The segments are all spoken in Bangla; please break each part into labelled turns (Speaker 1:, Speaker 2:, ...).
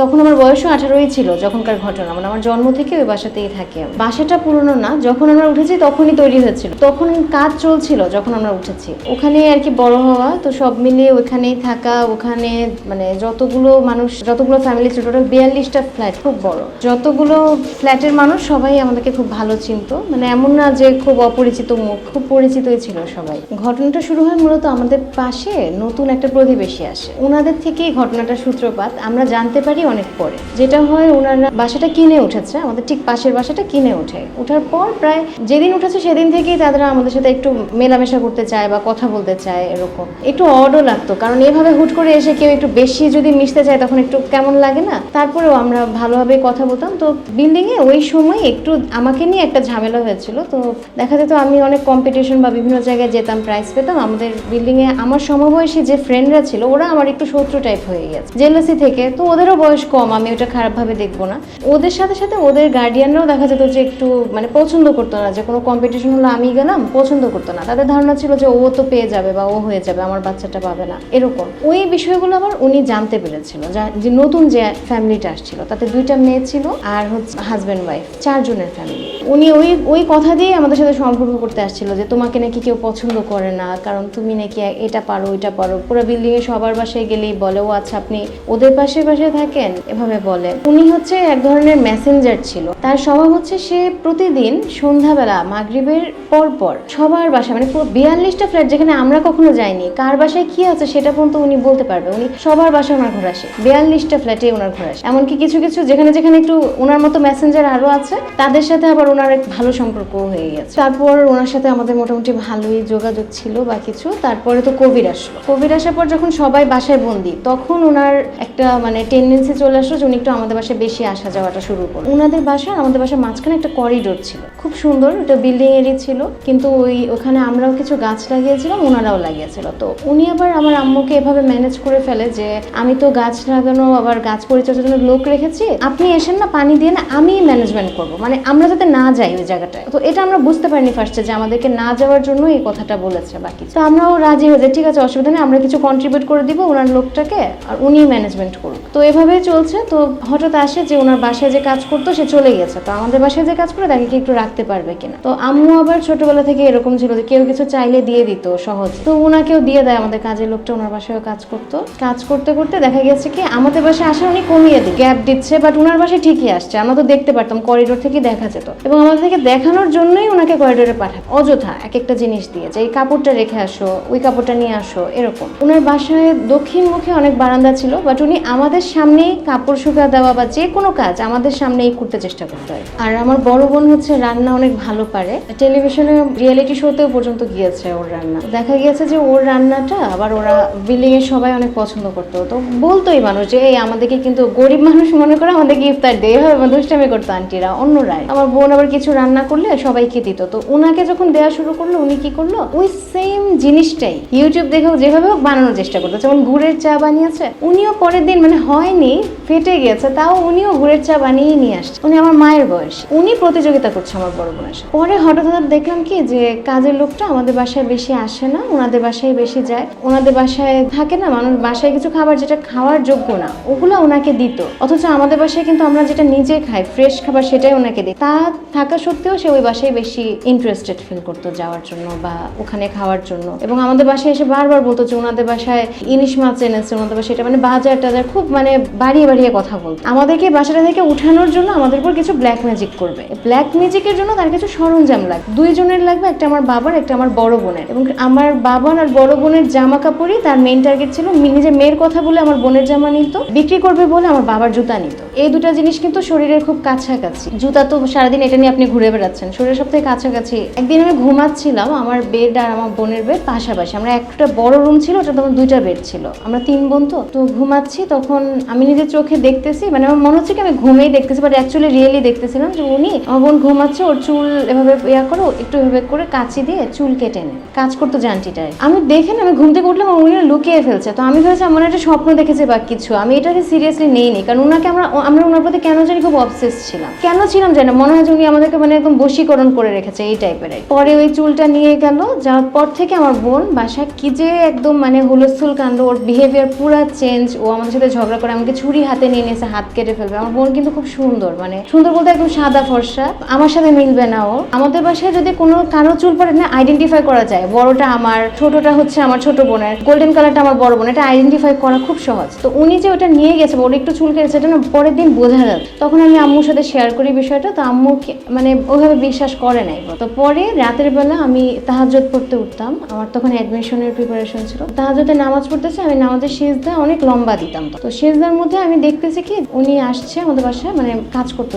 Speaker 1: তখন আমার বয়সও আঠারোই ছিল যখনকার ঘটনা মানে আমার জন্ম থেকে ওই বাসাতেই থাকে বাসাটা পুরনো না, যখন আমরা উঠেছি তখনই তৈরি হয়েছিল। তখন কাজ চলছিল যখন আমরা উঠেছি। ওখানে আর কি বড় হওয়া, তো সব মিলিয়ে ওখানেই থাকা, ওখানে মানে যতগুলো মানুষ, যতগুলো ফ্যামিলি ছিল টোটাল বিয়াল্লিশটা ফ্ল্যাট খুব বড়। যতগুলো ফ্ল্যাটের মানুষ, সবাই আমাদেরকে খুব ভালো চিনতো। মানে এমন না যে খুব অপরিচিত মুখ, খুব পরিচিতই ছিল সবাই। ঘটনাটা শুরু হয় মূলত আমাদের পাশে নতুন একটা প্রতিবেশী আসে। ওনাদের থেকেই ঘটনাটা সূত্রপাত। আমরা জানতে পারি অনেক পরে। যেটা হয় ওনারা বাসাটা কিনে উঠেছে, আমাদের ঠিক পাশের বাসাটা কিনে ওঠে। ওঠার পর প্রায় যেদিন উঠেছে সেদিন থেকেই তারা আমাদের সাথে একটু মেলামেশা করতে চায় বা কথা বলতে চায় এরকম। একটু অডও লাগতো, কারণ এভাবে হুট করে এসে কেউ একটু বেশি যদি মিশতে চায় তখন একটু কেমন লাগে না? তারপরেও আমরা ভালোভাবে কথা বলতাম। তো বিল্ডিং এ ওই সময় একটু আমাকে নিয়ে একটা ঝামেলা হয়েছিল। তো দেখা যেত আমি অনেক কম্পিটিশন বা বিভিন্ন জায়গায় যেতাম প্রাইজ পেতাম। আমাদের বিল্ডিং এ আমার সমবয়সী যে ফ্রেন্ডরা ছিল, ওরা আমার একটু শত্রু টাইপ হয়ে গেছে। জেলাসি থেকে, তো ওদেরও বয়স কম, আমি ওটা খারাপভাবে দেখব না। ওদের সাথে সাথে ওদের গার্ডিয়ানরাও দেখা যেত যে একটু মানে পছন্দ করতো না, যে কোনো কম্পিটিশন হলো আমি গেলাম, পছন্দ করতো না। তাদের ধারণা ছিল যে ও তো পেয়ে যাবে বা ও হয়ে যাবে, আমার বাচ্চাটা পাবে না, এরকম। ওই বিষয়গুলো আবার উনি জানতে পেরেছিল, যা- নতুন যে ফ্যামিলিটা আসছিল, তাতে দুইটা মেয়ে ছিল আর হচ্ছে হাজব্যান্ড ওয়াইফ চারজনের ফ্যামিলি উনি ওই ওই কথা দিয়ে আমাদের সাথে সম্পর্ক করতে আসছিল যে তোমাকে নাকি কেউ পছন্দ করে না, কারণ তুমি নাকি এটা পারো, ওইটা পারো। পুরো বিল্ডিংয়ে সবার বাসায় গেলেই বলে, ও আচ্ছা আপনি ওদের পাশে পাশে থাকেন এভাবে বলে। উনি হচ্ছে এক ধরনের মেসেঞ্জার ছিল। তার স্বভাব হচ্ছে সে প্রতিদিন সন্ধ্যাবেলা মাগরিবের পর পর সবার বাসায় মানে পুরো বিয়াল্লিশটা ফ্ল্যাট যেখানে আমরা কখনো যাইনি, কার বাসায় কি আছে সেটা পর্যন্ত উনি বলতে পারবে। উনি সবার বাসায় ওনার ঘর আসে। বিয়াল্লিশটা ফ্ল্যাটে ওনার ঘর আসে। এমনকি কিছু কিছু যেখানে যেখানে একটু ওনার মতো মেসেঞ্জার আরও আছে, তাদের সাথে আবার ওনার এক ভালো সম্পর্ক হয়ে গেছে। তারপর ওনার সাথে আমাদের মোটামুটি ভালোই যোগাযোগ ছিল বা কিছু। তারপরে তো কোভিড আসলো। কোভিড আসার পর যখন সবাই বাসায় বন্দি, তখন ওনার একটা মানে টেন্ডেন্সি চলে আসলো যে উনি একটু আমাদের বাসায় বেশি আসা যাওয়াটা শুরু করল। ওনাদের বাসায় আমাদের বাসার মাঝখানে একটা করিডোর ছিল। খুব সুন্দর, ওটা বিল্ডিং এরই ছিল। কিন্তু ওই, ওখানে আমরাও কিছু গাছ লাগিয়েছিলাম, ওনারাও লাগিয়েছিল। তো উনি আবার আমার আম্মুকে এভাবে ম্যানেজ করে ফেলে যে, আমি তো গাছ লাগানো, আবার গাছ পরিচর্যার জন্য লোক রেখেছি। আপনি এসেন না, পানি দিয়ে না, আমি ম্যানেজমেন্ট করব। মানে আমরা যাতে না যাই ওই জায়গাটায়। তো এটা আমরা বুঝতে পারিনি ফার্স্টে যে আমাদেরকে না যাওয়ার জন্য এই কথাটা বলেছে বাকি তো আমরাও রাজি হয়ে যাই ঠিক আছে, অসুবিধা নেই, আমরা কিছু কন্ট্রিবিউট করে দিব ওনার লোকটাকে আর উনি ম্যানেজমেন্ট করুক। তো এভাবেই চলছে। তো হঠাৎ আসে যে, ওনার বাসায় যে কাজ করতো, সে চলে গেছে। তো আমাদের বাসায় যে কাজ করে, তাকে কি একটু রাখতে পারবে কিনা। তো আম্মু আবার ছোটবেলা থেকে এরকম ছিল যে কেউ কিছু চাইলে দিয়ে দিত সহজ। তো ওনাকেও দিয়ে দেয় আমাদের কাজের লোকটা ওনার বাসায় কাজ করতো। কাজ করতে করতে দেখা গেছে কি, আমাদের বাসায় আসা উনি কমিয়ে দিই গ্যাপ দিচ্ছে বাট ওনার বাসায় ঠিকই আসছে। আমরা তো দেখতে পারতাম করিডোর থেকে দেখা যেত। এবং আমাদের থেকে দেখানোর জন্যই ওনাকে করিডোরে পাঠায়। অযথা এক একটা জিনিস দিয়ে যে, এই কাপড়টা রেখে আসো, ওই কাপড়টা নিয়ে আসো, এরকম। ওনার বাসায় দক্ষিণ মুখে অনেক বারান্দা ছিল বাট উনি আমাদের সামনেই কাপড় শুকা দেওয়া বা যে কোনো কাজ আমাদের সামনেই করতে চেষ্টা করতে হয়। আর আমার বড় বোন হচ্ছে রান্না অনেক ভালো পারে। টেলিভিশনে রিয়েলিটি শোতেও পর্যন্ত গিয়েছে ওর রান্না। দেখা গিয়েছে যে ওর রান্নাটা আবার ওরা বিল্ডিং এর সবাই অনেক পছন্দ করতো। তো বলতোই মানুষ যে, এই, আমাদেরকে কিন্তু গরিব মানুষ মনে করে, আমাদেরকে ইফতার দেয়। হবে দুষ্টামি করতো আন্টিরা, অন্যরাই। আমার বোন আবার কিছু রান্না করলে সবাইকে দিত। তো ওনাকে যখন দেওয়া শুরু করল, উনি কি করল? ওই সেম জিনিসটাই ইউটিউব দেখেও যেভাবে হোক বানানোর চেষ্টা করতো। যেমন গুড়ের চা বানিয়েছে, উনিও পরের দিন মানে হয়নি, ফেটে গেছে তাও উনিও গুড়ের চা বানিয়ে নিয়ে আসছে। উনি আমার মায়ের বয়স। উনি প্রতিযোগিতা করছে আমার বড় পরে হঠাৎ দেখলাম কি যে কাজের লোকটা আমাদের বাসায় বেশি আসে না, ওনাদের বাসায় বেশি যায়। ওনাদের বাসায় থাকে না, মানুষ বাসায় কিছু খাবার যেটা খাওয়ার যোগ্য না, ওগুলো ওনাকে দিত। অথচ আমাদের বাসায় কিন্তু আমরা যেটা নিজে খাই ফ্রেশ খাবার সেটাই ওনাকে দিই। তা থাকা সত্ত্বেও সে ওই বাসায় বেশি ইন্টারেস্টেড ফিল করতো যাওয়ার জন্য বা ওখানে খাওয়ার জন্য। এবং আমাদের বাসায় এসে বারবার বলতো যে ওনাদের বাসায় ইলিশ মাছ এনেছে, ওনাদের বাসায় এটা মানে বাজার টাজার খুব মানে বাড়িয়ে বাড়িয়ে কথা বলতো। আমাদেরকে বাসাটা থেকে উঠানোর জন্য আমাদের উপর কিছু ব্ল্যাক ম্যাজিক করবে। ব্ল্যাক ম্যাজিকের জন্য তার কিছু সরঞ্জাম লাগবে। দুইজনের লাগবে, একটা আমার বাবার, একটা আমার বড় বোনের। এবং আমার বাবার আর বড় বোনের জামা কাপড়ই তার মেন টার্গেট ছিল। নিজের মেয়ের কথা বলে আমার বোনের জামা নিত, বিক্রি করবে বলে আমার বাবার জুতা নিত। এই দুটো জিনিস কিন্তু শরীরের খুব কাছাকাছি। জুতা তো সারাদিন এটা নিয়ে আপনি ঘুরে বেড়াচ্ছেন। শরীরের সব থেকে কাছাকাছি। একদিন আমি ঘুমাচ্ছিলাম, আমার বেড আর আমার বোনের বেড পাশাপাশি। আমরা একটা বড় রুম ছিল ওটা তখন দুইটা বেড ছিল। আমরা তিন বোন তো। তো ঘুমাচ্ছি, তখন আমি নিজের চোখে দেখতেছি। মানে আমার মনে হচ্ছে কি আমি ঘুমেই দেখতেছি বাট অ্যাকচুয়ালি রিয়েলি দেখতেছিলাম যে উনি, আমার বোন ঘুমাচ্ছে ওর চুল এভাবে ইয়া করো একটু এভাবে করে কাচি দিয়ে চুল কেটে নে। কাজ করতো যে আন্টিটার আমি দেখেন আমি ঘুম থেকে উঠলাম উনি লুকিয়ে ফেলছে। তো আমি ভেবেছি আমার একটা স্বপ্ন দেখেছে বা কিছু। আমি এটাকে সিরিয়াসলি নেইনি কারণ ওনাকে আমরা আমরা ওনার প্রতি কেন জানি খুব অবসেস ছিলাম। কেন ছিলাম জানি না, মনে হয় উনি আমাদেরকে মানে একদম বশীকরণ করে রেখেছে এই টাইপের পরে ওই চুলটা নিয়ে গেল যাওয়ার পর থেকে আমার বোন বাসায় কি যে একদম মানে হুলস্থুল কাণ্ড ওর বিহেভিয়ার পুরো চেঞ্জ ও আমাদের সাথে ঝগড়া করে আমাকে ছুরি হাতে নিয়ে নিয়েছে হাত কেটে ফেলবে। আমার বোন কিন্তু খুব সুন্দর মানে সুন্দর বলতে একদম সাদা ফর্সা। আমার সাথে মিলবে না ও। আমাদের বাসায় যদি কোনো কারও চুল পরে না আইডেন্টিফাই করা যায়। বড়টা আমার, ছোটটা হচ্ছে আমার ছোট বোনের। গোল্ডেন কালারটা আমার বড় বোন এটা আইডেন্টিফাই করা খুব সহজ। তো উনি যে ওটা নিয়ে গেছে ওর একটু চুল কেটেছে, এটা না পরের দিন বোঝা যাচ্ছে তখন আমি আম্মুর সাথে শেয়ার করি বিষয়টা। তো আম্মু মানে ওইভাবে বিশ্বাস করে নাই তো পরে রাতের বেলা আমি তাহাজ্জুদ পড়তে উঠতাম। আমার তখন অ্যাডমিশনের প্রিপারেশন ছিল। তাহাজ্জুদে নামাজ পড়তেছে, আমি নামাজের সেজদা অনেক লম্বা দিতাম তো। সেজদার মধ্যে আমি দেখতেছি কি, উনি আসছে আমাদের বাসায় মানে কাজ করতে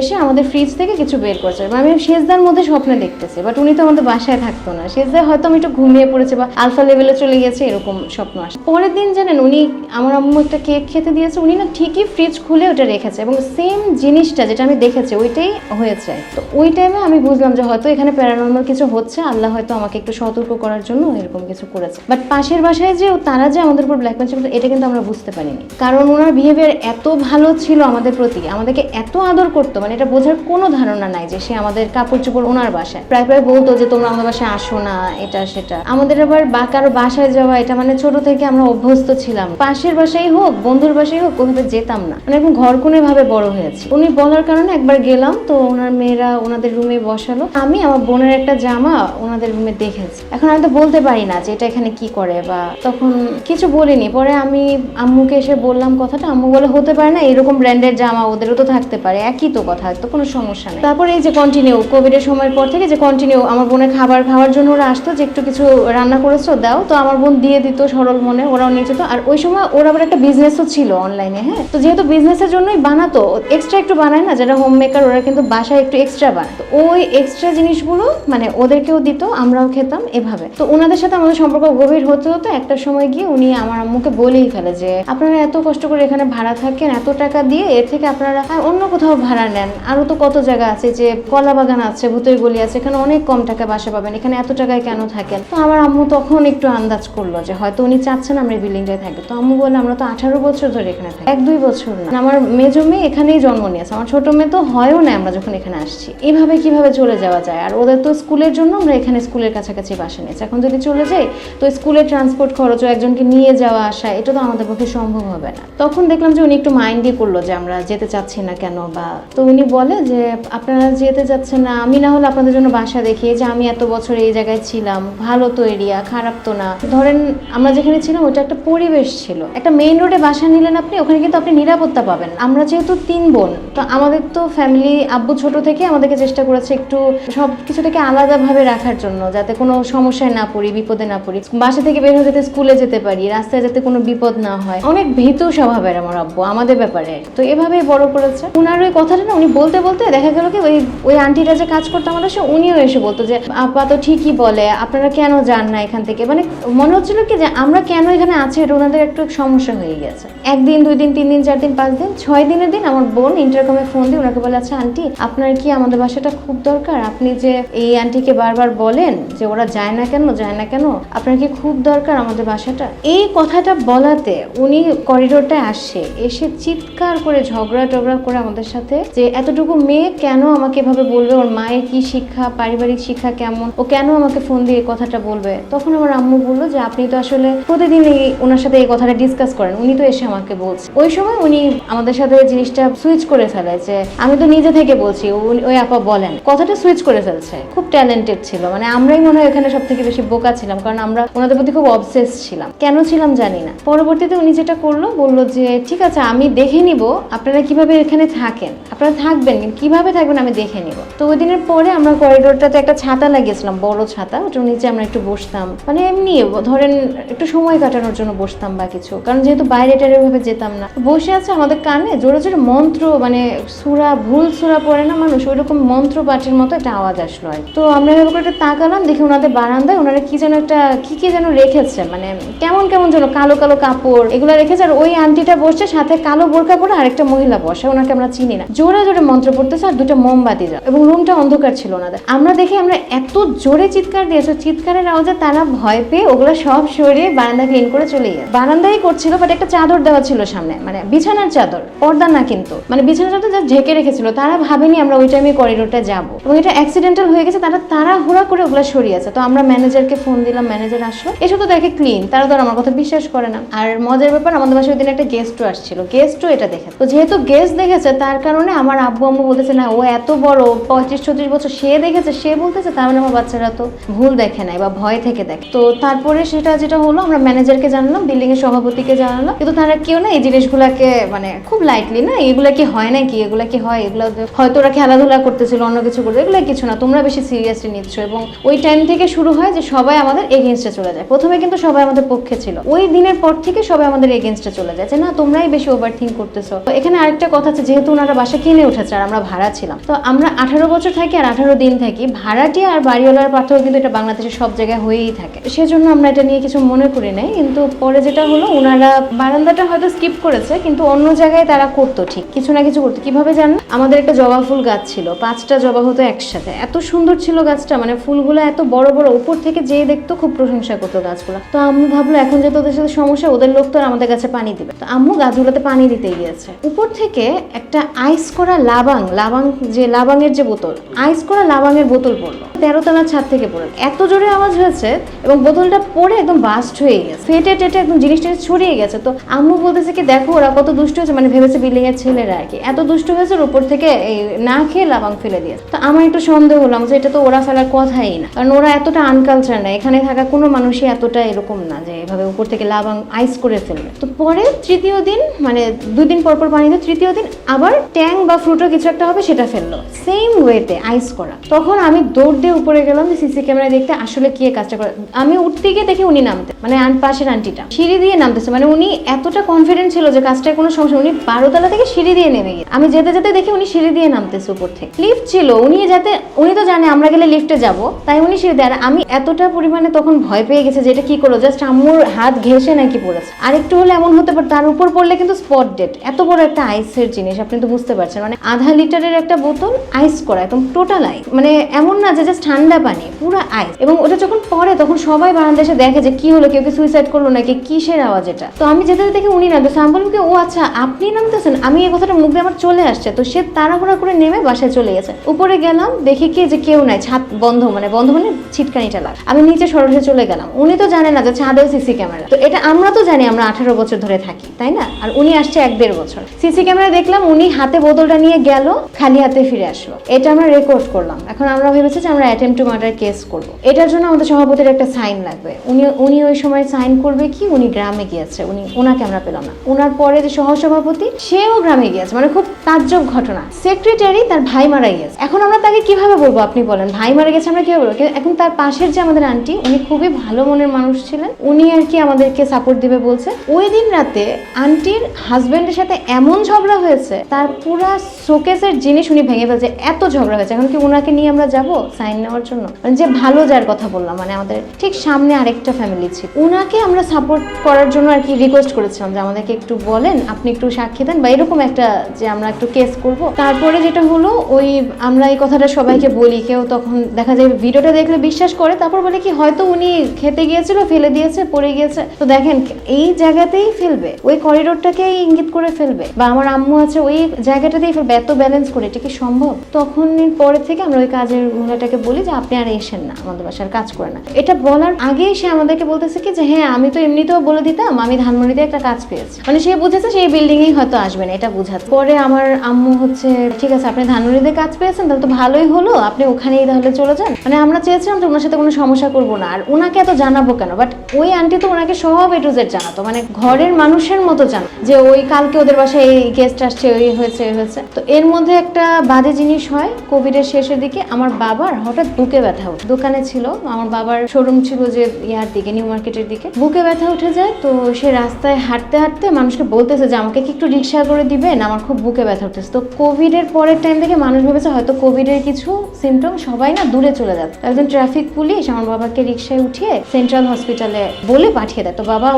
Speaker 1: এসে আমাদের ফ্রিজ থেকে কিছু বের করছে। মানে আমি শেষদার মধ্যে স্বপ্নে দেখতেছি বাট উনি তো আমাদের বাসায় থাকতো না। সেজদায় হয়তো আমি একটু ঘুমিয়ে পড়েছে বা আলফা লেভেলে চলে গেছে, এরকম স্বপ্ন আসে। পরের দিন জানেন উনি, আমার আম্মু একটা কেক খেতে দিয়েছে, উনি না ঠিকই ফ্রিজ খুলে ওটা রেখেছে এবং সেম জিনিসটা যেটা আমি দেখেছি, ওইটাই হয়েছে। তো ওই টাইমে আমি বুঝলাম যে হয়তো এখানে প্যারানর্মাল কিছু হচ্ছে, আল্লাহ হয়তো আমাকে একটু সতর্ক করার জন্য এরকম কিছু করেছে। বাট পাশের বাসায় যে তারা যে আমাদের উপর ব্ল্যাক ছিল এটা কিন্তু আমরা বুঝতে পারিনি। কারণ ওনার বিহেভিয়ার এত ভালো ছিল আমাদের প্রতি, আমাদেরকে এত আদর করতো মানে এটা বোঝার কোনো ধারণা নাই যে সে আমাদের কাপড় চোপড় ওনার বাসায়। প্রায় প্রায় বলতো যে, তোমরা আমাদের বাসায় আসো না, এটা, সেটা। আমাদের আবার বা, কারও বাসায় যাওয়া, এটা মানে ছোট থেকে আমরা অভ্যস্ত ছিলাম। পাশের বাসায় হোক, বন্ধুর বাসায় হোক ওভাবে যেতাম না। মানে একদম ঘরকুনে ভাবে বড় হয়েছে। উনি বলার কারণে একবার গেলাম, তো ওনার মেয়েরা ওনাদের রুমে বসালো। আমি, আমার বোনের একটা জামা ওনাদের রুমে দেখেছি। এখন আমি তো বলতে পারি না যে, এটা এখানে কি করে বা তখন কিছু বলিনি। পরে আমি আম্মুকে এসে বললাম কথাটা, আম্মু বলে, হতে পারে না, এরকম ব্র্যান্ডের জামা ওদেরও তো থাকতে পারে, একই তো কথা, তো কোনো সমস্যা নেই। তারপরে এই যে কন্টিনিউ কোভিডের সময়ের পর থেকে যে কন্টিনিউ আমার বোনের খাবার খাওয়ার জন্য ওরা আসতো, যে একটু কিছু রান্না করেছ, দাও। তো আমার বোন দিয়ে দিত সরল মনে, ওরাও নিয়ে যেত। আর ওই সময় ওর আবার একটা বিজনেসও ছিল অনলাইনে হ্যাঁ? তো যেহেতু বিজনেসের জন্যই বানাতো এক্সট্রা একটু বানায় না, যারা হোম মেকার ওরা কিন্তু বাসায় একটু এক্সট্রা বানাতো ওই এক্সট্রা জিনিসগুলো মানে ওদেরকেও দিত, আমরাও খেতাম এভাবে। তো ওনাদের সাথে আমাদের সম্পর্ক গভীর হতে হতে একটা সময় গিয়ে উনি আমার আম্মুকে বলেই ফেলে যে, আপনারা এত কষ্ট করে এখানে ভাড়া থাকেন, এত টাকা দিয়ে এর থেকে আপনারা অন্য কোথাও ভাড়া নেন। আরও তো কত জায়গা আছে যে কলা বাগান আছে ভূতের গলি আছে, এখানে অনেক কম টাকা বাসা পাবেন। এখানে এত টাকায় কেন থাকেন? তো আমার আম্মু তখন একটু আন্দাজ করল যে হয়তো উনি চাচ্ছেন আমরা বিল্ডিংটায় থাকি। তো আম্মু বলে আমরা তো আঠারো বছর ধরে এখানে থাকি। এক দুই বছর না। আমার মেজো মেয়ে এখানেই জন্ম নিয়েছে। আমার ছোট মেয়ে তো হয়ও না আমরা যখন এখানে আসছি। এভাবে কীভাবে চলে যাওয়া যায়? আর ওদের তো স্কুলের জন্য আমরা এখানে স্কুলের কাছাকাছি বাসা নিয়েছি। এখন যদি চলে যাই, তো স্কুলের ট্রান্সপোর্ট খরচ ও একজনকে নিয়ে যাওয়া আসা, এটা তো আমাদের পক্ষে সম্ভব হবে না। তখন দেখলাম যে উনি একটু মাইন্ডই করল যে আমরা যেতে চাচ্ছি না কেন বা, তো উনি বলে যে, আপনারা যেতে চাচ্ছেন না। আমি না হলে আপনাদের জন্য বাসা দেখি যে আমি এত বছর এই জায়গায় ছিলাম। ভালো তো এরিয়া, খারাপ তো না। ধরেন আমরা যেখানে ছিলাম ওটা একটা পরিবেশ ছিল। একটা মেইন রোডে বাসা নিলেন আপনি, ওখানে কিন্তু আপনি নিরাপত্তা পাবেন। আমরা যেহেতু তিন বোন, তো আমাদের তো ফ্যামিলি আব্বু ছোট থেকে আমাদেরকে চেষ্টা করেছে একটু সব কিছু থেকে আলাদাভাবে রাখার জন্য, যাতে কোনো সমস্যায় না পড়ি, বিপদে না পড়ি। বাসা থেকে বের হয়ে যেতে স্কুলে যেতে পারি, রাস্তায় যাতে কোনো বিপদ না হয়। অনেক ভীত স্বভাবের আমার আব্বু, আমাদের ব্যাপারে। তো এভাবেই বড় করেছে। উনার ওই কথাটা না উনি বলতে বলতে দেখা গেল কি ওই ওই আন্টিটা যে কাজ করতো আমাদের, সে উনিও এসে বলতো যে, আপা তো ঠিকই বলে, আপনারা কেন যান না এখান থেকে? মানে মনে হচ্ছিল কি যে, আমরা কেন এখানে আছি? এটা ওনাদের একটু সমস্যা হয়ে গেছে একদিন, দুই দিন, তিন দিন, চার দিন, পাঁচ দিন, ছয় দিনের দিন আমার বোন ইন্টারকমে ফোন দিয়ে ওনাকে বলে আচ্ছা আন্টি, আপনার কি আমাদের বাসাটা খুব দরকার? আপনি যে এই আন্টিকে বারবার বলেন যে ওরা যায় না কেন, যায় না কেন, আপনার কি খুব দরকার আমাদের বাসাটা? এই কথাটা বলাতে উনি করিডোরটায় আসে, এসে চিৎকার করে ঝগড়া টগড়া করে আমাদের সাথে যে, এতটুকু মেয়ে কেন আমাকে এভাবে বলবে ওর মায়ের কি শিক্ষা, পারিবারিক শিক্ষা কেমন? ও কেন আমাকে ফোন দিয়ে এই কথাটা বলবে? তখন আমার আম্মু বলল যে, আপনি তো আসলে প্রতিদিন এই ওনার সাথে এই কথাটা ডিসকাস করেন। উনি তো এসে আমাকে বলছে। ওই সময় উনি আমাদের সাথে জিনিসটা সুইচ করে ফেলে যে, আমি তো নিজে থেকে বলছি ওই আপা বলেন। কথাটা সুইচ করে ফেলছে। খুব ট্যালেন্টেড ছিল। মানে আমরাই মনে হয় এখানে সব থেকে বেশি বোকা ছিলাম, কারণ আমরা ওনাদের প্রতি খুব অবসেস ছিলাম। কেন ছিলাম জানি না। পরবর্তীতে উনি যেটা করল, বলল যে, ঠিক আছে, আমি দেখে নিব। আপনারা কীভাবে এখানে থাকেন? আপনারা থাকবেন কীভাবে থাকবেন আমি দেখে নিব। তো ওই দিনের পরে আমরা করিডোরটাতে একটা ছাতা লাগিয়েছিলাম, বড় ছাতা, ওটার নিচে আমরা একটু বসতাম। মানে এমনি, ধরেন একটু সময় কাটানোর জন্য বসতাম বা কিছু। কারণ যেহেতু বাইরে টাইরে ভাবে যেতাম না। বসে আছে আমাদের কানে জোরে জোরে মন্ত্র মানে সুরা, ভুল সুরা পড়ে না মানুষ ওই রকম মন্ত্র পাঠের মতো একটা আওয়াজ আসলো তো আমরা এভাবে একটা তাকালাম, দেখি ওনাদের বারান্দায় ওনারা কি যেন একটা, কি কি যেন রেখেছে মানে কেমন কেমন যেন কালো কালো কাপড় এগুলো রেখেছে। আর ওই আন্টিটা বসছে, সাথে কালো বোরকা পরে আরেকটা মহিলা বসে, ওনাকে আমরা চিনি না। জোরে জোরে মন্ত্র পড়তেছে আর দুটো মোমবাতি ভাতিজা এবং রুমটা অন্ধকার ছিল ওনাদের আমরা দেখি আমরা এত জোরে চিৎকার দিয়েছ, চিৎকারের আওয়াজে তারা ভয় পেয়ে ওগুলো সব সরিয়ে বারান্দা ক্লিন করে চলে গিয়ে বারান্দাই করছিল বাট একটা চাদর দেওয়া ছিল সামনে মানে বিছানার চাদর, পর্দা না কিন্তু। মানে বিছানার চাদর যা ঢেকে রেখেছিল, তারা ভাবেনি আমরা ওই টাইমে করিডোরটা যাব। এবং এটা অ্যাক্সিডেন্টাল হয়ে গেছে, তারা তাড়াহুড়া করে ওগুলো সরিয়েছে তো আমরা ম্যানেজারকে ফোন দিলাম ম্যানেজার আসলো, এসে তো দেখে ক্লিন তারা তো আমার কথা বিশ্বাস করে না। আর মজার ব্যাপার, আমাদের বাসায় ওই দিন একটা গেস্টও আসছিল গেস্টও এটা দেখেছে তো যেহেতু গেস্ট দেখেছে, তার কারণে আমার আব্বু আম্মু বলতেছে, না, ও এত বড় পঁয়ত্রিশ ছত্রিশ বছর সে দেখেছে, সে বলতেছে, তার মানে আমার বাচ্চারা তো ভুল দেখে নাই বা ভয় থেকে দেখে। তো তারপরে সেটা যেটা হলো, আমরা ম্যানেজারকে জানালাম বিল্ডিং এর সভাপতিকে জানালাম, কিন্তু তারা কেউ না এই জিনিসগুলোকে মানে খুব লাইটলি না, এগুলা কি হয় নাকি? এগুলা কি হয়? এগুলো হয়তো ওরা খেলাধুলা করতেছিল, অন্য কিছু করতে এগুলো কিছু না, তোমরা বেশি সিরিয়াসলি নিচ্ছ। এবং ওই টাইম থেকে শুরু হয় যে সবাই আমাদের এগেনস্টে চলে যায়। প্রথমে কিন্তু সবাই আমাদের পক্ষে ছিল। ওই দিনের পর থেকে সবাই আমাদের এগেনস্টে চলে যায় যে, না, তোমরাই বেশি ওভার থিঙ্ক করতেছো এখানে আরেকটা কথা আছে, যেহেতু ওনারা বাসা কিনে উঠেছে আর আমরা ভাড়া ছিলাম, তো আমরা আঠারো বছর থাকি আর আঠারো দিন থাকি। ভাড়াটি আর বাড়িওয়ালার পার্থক্য কিন্তু এটা বাংলাদেশের সব জায়গায় হয়েই থাকে। সেজন্য আমরা এটা নিয়ে কিছু মনে করি নাই, কিন্তু পরে যেটা হলো ওনারা বারান্দাটা হয়তো স্কিপ করেছে, কিন্তু অন্য জায়গায় তারা করতো ঠিক। কিছু না কিছু করতো। কীভাবে জানেন? আমাদের একটা জবা ফুল গাছ ছিল, পাঁচটা জবা হতো একসাথে। এত সুন্দর ছিল গাছটা মানে ফুলগুলো এত বড় বড়, উপর থেকে যেয়ে দেখতো খুব প্রশংসা করতো গাছগুলো। তো আমি ভাবলো, এখন যেহেতু ওদের সাথে সমস্যা, ওদের লোক তো আমাদের কাছে পানি দিবে। তো আম্মু গাছগুলোতে পানি দিতে গিয়েছে। উপর থেকে একটা আইস করা লাবাং লাবাং যে লাবাংয়ের যে বোতল, আইস করা লাবাংয়ের বোতল পড়ল। তেরো তলার ছাদ থেকে পড়ে এত জোরে আওয়াজ হয়েছে এবং বোতলটা পড়ে একদম বাস্ট হয়ে গেছে। ফেটে টেটে একদম জিনিস টিনিস ছড়িয়ে গেছে। তো আম্মু বলতেছে কি, দেখো, ওরা কত দুষ্ট হয়েছে। মানে ভেবেছে বিল্ডিং এর ছেলেরা আর কি। এত দুষ্ট হয়েছে উপর থেকে এই না খেয়ে লাবাং ফেলে দিয়েছে। তো আমার একটু সন্দেহ হলাম যে এটা তো ওরা ফেলার কথাই না। কারণ ওরা এতটা আনকালচার না, এখানে থাকা কোনো মানুষই এতটা এরকম না যে এভাবে উপর থেকে লাবাং আইস করে ফেলবে। তো পরে তৃতীয় দিন মানে দুই দিন পর পর পানি দিয়ে তৃতীয় দিন আবার ট্যাং বা ফ্রুটও কিছু একটা হবে, সেটা ফেলল। সেম ওয়েতে আইস করা। তখন আমি দৌড় দিয়ে উপরে গেলাম যে সিসি ক্যামেরায় দেখতে আসলে কি কাজটা করে। আমি উঠতে গিয়ে দেখি উনি নামতে মানে পাশের আন্টিটা সিঁড়ি দিয়ে নামতেছে মানে উনি এতটা কনফিডেন্ট ছিল যে কাজটায় কোনো সমস্যা উনি বারোতলা থেকে সিঁড়ি দিয়ে নেমে গিয়ে আমি যেতে যেতে দেখি উনি সিঁড়ি দিয়ে নামতেছে উপর থেকে। লিফট ছিল, উনি যাতে, উনি তো জানে আমরা গেলে লিফটে যাব, তাই উনি সিঁড়ি দেয়, আর আমি এতটা পরিমাণে তখন ভয় পেয়ে গেছে যে এটা কি করল জাস্ট আম্মুর হাত ঘেসে নাকি পড়েছে। আর একটু হলে এমন হতে পারে, তার উপর পড়লে কিন্তু স্পট ডেট এত বড় একটা আইসের জিনিস, আপনি তো বুঝতে পারছেন। মানে আধা লিটারের একটা বোতল আইস করা, একদম টোটাল আইস মানে এমন না যে জাস্ট ঠান্ডা পানি, পুরো আইস এবং ওটা যখন পড়ে তখন সবাই বারান্দা এসে দেখে যে কি হলো, কেউ কি সুইসাইড করল নাকি, কিসের আওয়াজ এটা? তো আমি যেতে দেখি উনি নামতেছে আমি বললাম কি ও আচ্ছা আপনি নামতেছেন? আমি এই কথাটা মুখ দিয়ে আমার চলে আসছে। তো সে তাড়াহুড়া করে নেমে বাসায় চলে গেছে। উপরে গেলাম, দেখি কি যে কেউ নাই, ছাদ বন্ধ মানে বন্ধ মানে ছিটকানিটা লাগ আমি নিচে সরাসরি চলে গেলাম। উনি তো জানে না যে ছাদেও সিসি ক্যামেরা। তো এটা আমরা তো জানি, আমরা আঠারো বছর ধরে থাকি, তাই না? আর উনি আসছে এক দেড় বছর। সিসি ক্যামেরা দেখলাম, উনি হাতে বোতলটা নিয়ে গেল, খালি হাতে ফিরে আসলো এটা আমরা রেকর্ড করলাম। এখন আমরা ভেবেছি যে আমরা অ্যাটেম্প টু মার্ডার কেস করব। এটার জন্য আমাদের সভাপতির একটা সাইন লাগবে। উনি উনি ওই সময় সাইন করবে কি? উনি গ্রামে গিয়েছে। উনি ওনাকে আমরা পেলাম না। ওনার পরে যে সহসভাপতি, সেও গ্রামে গিয়েছে। মানে খুব তাজ্জব ঘটনা। সেক্রেটারি তার ভাই মারা গিয়েছে। এখন আমরা তাকে কীভাবে বলব আপনি বলেন? ভাই মারা গেছে আমরা কীভাবে বলব? এখন তার পাশের যে আমাদের আন্টি উনি খুবই ভালো মনের মানুষ ছিলেন। উনি আর কি আমাদেরকে সাপোর্ট দিবে বলছে। ওই দিন রাতে আন্টির হাজবেন্ডের সাথে এমন ঝগড়া হয়েছে, তার পুরা শোকেসের জিনিস উনি ভেঙে ফেলছে। এত ঝগড়া হয়েছে। এখন কি ওনাকে নিয়ে আমরা যাব? সাইন নেওয়ার জন্য? মানে যে ভালো যার কথা বললাম মানে আমাদের ঠিক সামনে আরেকটা ফ্যামিলি ছিল। ওনাকে আমরা সাপোর্ট করার জন্য আর কি রিকোয়েস্ট করেছিলাম যে আমাদেরকে একটু বলেন, আপনি একটু সাক্ষী দেন বা এরকম একটা যে আমরা একটু কেস করব। তারপরে যেটা হলো, ওই আমরা এই কথাটা সবাইকে বলি। কেউ তখন দেখা যায় ভিডিওটা দেখলে বিশ্বাস করে, তারপর বলে কি, হয়তো উনি খেতে গিয়েছিল, ফেলে দিয়েছে, পড়ে গিয়েছে। তো দেখেন, এই জায়গাতেই ফেলবে। ওই করিডোরটাকেই ইঙ্গিত করে ফেলবে। বা আমার আম্মু আছে, ওই জায়গাটাতেই ফেলবে। এত ব্যালেন্স করে, এটা কি সম্ভব? তখন পরে থেকে আমরা ওই কাজের মহিলাটাকে বলি যে, আপনি আর এসেন না, আমাদের বাসার কাজ করে না। এটা বলার আগেই সে আমাদেরকে বলতেছে কি যে হ্যাঁ আমি তো এমনিতেও বলে দিতাম, আমি ধানমন্ডিতে একটা কাজ পেয়েছি। মানে সে বুঝেছে সেই বিল্ডিং এই হয়তো আসবে না, এটা বুঝাতে পরে আমার আম্মু হচ্ছে, ঠিক আছে, আপনি ধানমন্ডিতে কাজ পেয়েছেন, তাহলে তো ভালোই হলো, আপনি ওখানেই তাহলে চলে যান। মানে আমরা চেয়েছিলাম যে, ওনার সাথে কোনো সমস্যা করব না। আর ওনাকে এত জানাব কেন? বাট ওই আন্টি তো ওনাকে সব এ টু জেড জানাতো মানে ঘরের মানুষের মতো জানো যে, ওই কালকে ওদের বাসায় এই গেস্ট আসছে, ওই হয়েছে হয়েছে। তো এর মধ্যে একটা বাজে জিনিস হয়, কোভিডের শেষের দিকে আমার বাবার হঠাৎ বুকে ব্যথা উঠে। দোকানে ছিল, আমার বাবার শোরুম ছিল যে ইয়ার দিকে নিউ মার্কেটের দিকে। বুকে ব্যথা উঠে যায়, তো সে রাস্তায় হাঁটতে হাঁটতে মানুষকে বলতেছে যে, আমাকে কি একটু রিক্সা করে দিবেন? আমার খুব বুকে ব্যথা উঠতেছে। তো কোভিডের পরের টাইম থেকে মানুষ ভেবেছে হয়তো কোভিডের কিছু সিমটম সবাই না দূরে চলে যাচ্ছে। একজন ট্রাফিক পুলিশ আমার বাবাকে রিক্সায় উঠিয়ে সেন্ট্রাল হসপিটালে বলে পাঠিয়ে দেয়। তো বাবা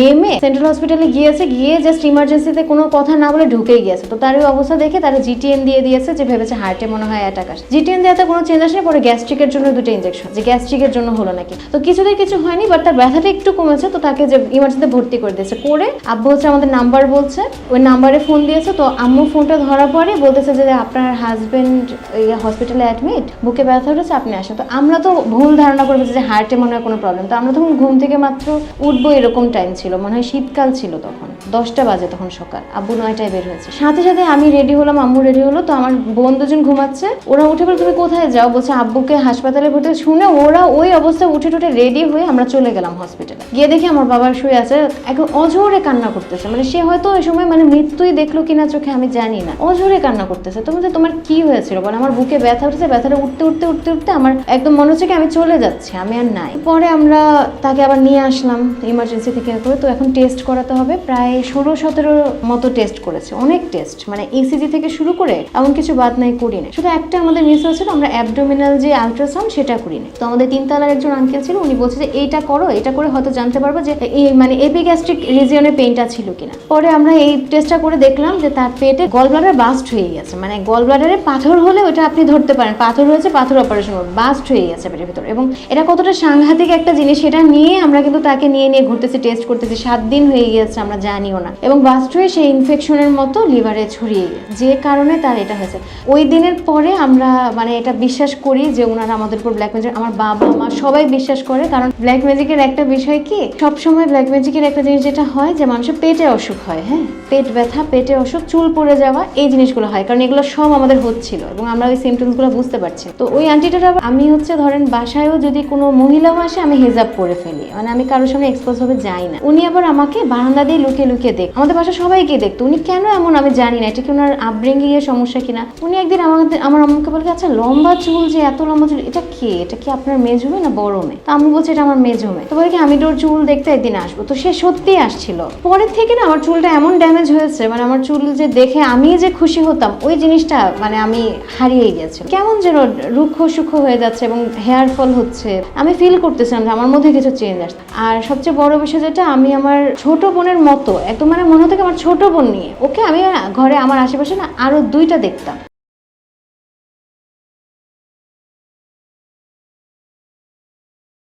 Speaker 1: নেমে সেন্ট্রাল হসপিটালে গিয়েছে, গিয়ে জাস্ট ইমার্জেন্সিতে কোনো কথা না বলে ঢুকে গিয়েছে। তো তার ওই অবস্থা দেখে তারা জিটিএন দিয়ে দিয়েছে যে, ভেবেছে হার্টে মনে হয় অ্যাটাক আসে জিটিএন দেওয়াতে কোনো চেঞ্জ আসেনি, পরে গ্যাস্ট্রিকের জন্য দুটো ইঞ্জেকশন যে গ্যাস্ট্রিকের জন্য হলো নাকি? তো কিছুতেই কিছু হয়নি বাট তার ব্যথাটা একটু কমেছে, তো তাকে যে ইমার্জেন্সিতে ভর্তি করে দিয়েছে। করে আব্বু হচ্ছে আমাদের নাম্বার বলছে, ওই নাম্বারে ফোন দিয়েছে, তো আম্মু ফোনটা ধরার পরে বলতেছে যে আপনার হাজবেন্ড হসপিটালে অ্যাডমিট বুকে ব্যথা উঠেছে, আপনি আসেন। তো আমরা তো ভুল ধারণা করব যে হার্টে মনে হয় কোনো প্রবলেম তো আমরা তখন ঘুম থেকে মাত্র উঠবো এরকম টাইম ছিল, মনে হয় শীতকাল ছিল তখন, দশটা বাজে তখন সকাল, আব্বু নয়টায় বের হয়েছে। সাথে সাথে আমি রেডি হলাম, আম্মু রেডি হলো, তো আমার বোন দুজন ঘুমাচ্ছে। ওরা উঠে বলে, তুমি কোথায় যাও? বলছে, আব্বুকে হাসপাতালে ভর্তি শুনে ওরা ওই অবস্থায় উঠে টুটে রেডি হয়ে আমরা চলে গেলাম হসপিটালে গিয়ে দেখি আমার বাবার শুয়ে আছে এখন অজোরে কান্না করতেছে। মানে সে হয়তো ওই সময় মানে মৃত্যুই দেখল কিনা চোখে, আমি জানি না। অজোরে কান্না করতেছে। তো বলছে, তোমার কি হয়েছিল? বলে, আমার বুকে ব্যথা উঠেছে। ব্যথাটা উঠতে উঠতে উঠতে উঠতে আমার একদম মনে হচ্ছে কি আমি চলে যাচ্ছি, আমি আর নাই। পরে আমরা তাকে আবার নিয়ে আসলাম ইমার্জেন্সি থেকে করে। তো এখন টেস্ট করাতে হবে। প্রায় ষোলো, সতেরো মতো টেস্ট করেছে। অনেক টেস্ট মানে ইসিজি থেকে শুরু করে এমন কিছু বাদ নাই। করি না শুধু একটা আমাদের মিস হয়েছিল আমরা অ্যাবডোমিনাল যে আলট্রাসাউন্ড সেটা করি না তো আমাদের তিনতলার একজন আঙ্কেল ছিল, উনি বলছে যে, এইটা করো, এটা করে হয়তো জানতে পারব যে এই মানে এপিগ্যাস্ট্রিক রিজিয়নে পেইনটা ছিল কিনা। পরে আমরা এই টেস্টটা করে দেখলাম যে তার পেটে গল ব্লাডার বাস্ট হয়ে গেছে। মানে গল ব্লাডারে পাথর হলে ওটা আপনি ধরতে পারেন। পাথর হয়েছে, পাথর অপারেশন বাস্ট হয়ে গেছে পেটের ভিতর। এবং এটা কতটা সাংঘাতিক একটা জিনিস, সেটা নিয়ে আমরা কিন্তু তাকে নিয়ে নিয়ে ঘুরতেছি টেস্ট করতেছি। সাত দিন হয়ে গিয়েছে, আমরা জানিও না। এবং বাস্ট হয়ে সেই ইনফেকশনের মতো লিভারে ছড়িয়ে গেছে যে কারণে তার এটা হয়েছে। ওই দিনের পরে আমরা মানে এটা বিশ্বাস করি যে ওনারা আমাদের উপর ব্ল্যাক ম্যাজিক আমার বাবা, মা সবাই বিশ্বাস করে। কারণ ব্ল্যাক ম্যাজিকের একটা বিষয় কি, সবসময় ব্ল্যাক ম্যাজিকের একটা জিনিস যেটা হয় যে মানুষের পেটে অসুখ হয় হ্যাঁ? পেট ব্যথা, পেটে অসুখ, চুল পড়ে যাওয়া, এই জিনিসগুলো হয়। কারণ এগুলো সব আমাদের হচ্ছিল এবং আমরা ওই সিমটমসগুলো বুঝতে পারছি। তো ওই আন্টিটার আমি হচ্ছে ধরেন বাসায়ও যদি কোনো মহিলাও আসে, আমি হেজাব পরে ফেলি। মানে আমি কারোর সামনে এক্সপোজ ভাবে যাই না। উনি আবার আমাকে বারান্দা দিয়ে লুকিয়ে লুকিয়ে দেখ। আমাদের বাসা সবাইকে দেখতো। উনি কেন এমন আমি জানি না, এটা কি ওনার আপব্রিঙ্গিং এর সমস্যা কিনা? উনি একদিন আমাদের আমার আম্মুকে বলে আচ্ছা লম্বা চুল যে এত লম্বা চুল, এটা কে? এটা কি আপনার মেজ মেয়ে না বড় মেয়ে? তো আম্মু বলছে, এটা আমার মেজ মেয়ে তো বলে কি, আমি তোর চুল দেখতে একদিন আসব। তো সে সত্যি আসছিল। পরের থেকে না আমার চুলটা এমন ড্যামেজ হয়েছে মানে আমার চুল যে দেখে আমি যে খুশি হতাম, ওই জিনিসটা মানে আমি হারিয়ে গেছি কেমন যেন রুক্ষ সুক্ষ হয়ে যাচ্ছে এবং হেয়ার ফল হচ্ছে। আমি ফিল করতেছিলাম যে আমার মধ্যে কিছু চেঞ্জ আসছে। আর সবচেয়ে বড় বিষয় যেটা, আমি আমার ছোট বোনের মতো, একদম মানে মনে হতো আমার ছোট বোন নিয়ে, ওকে আমি ঘরে, আমার আশেপাশে না আরও দুইটা দেখতাম।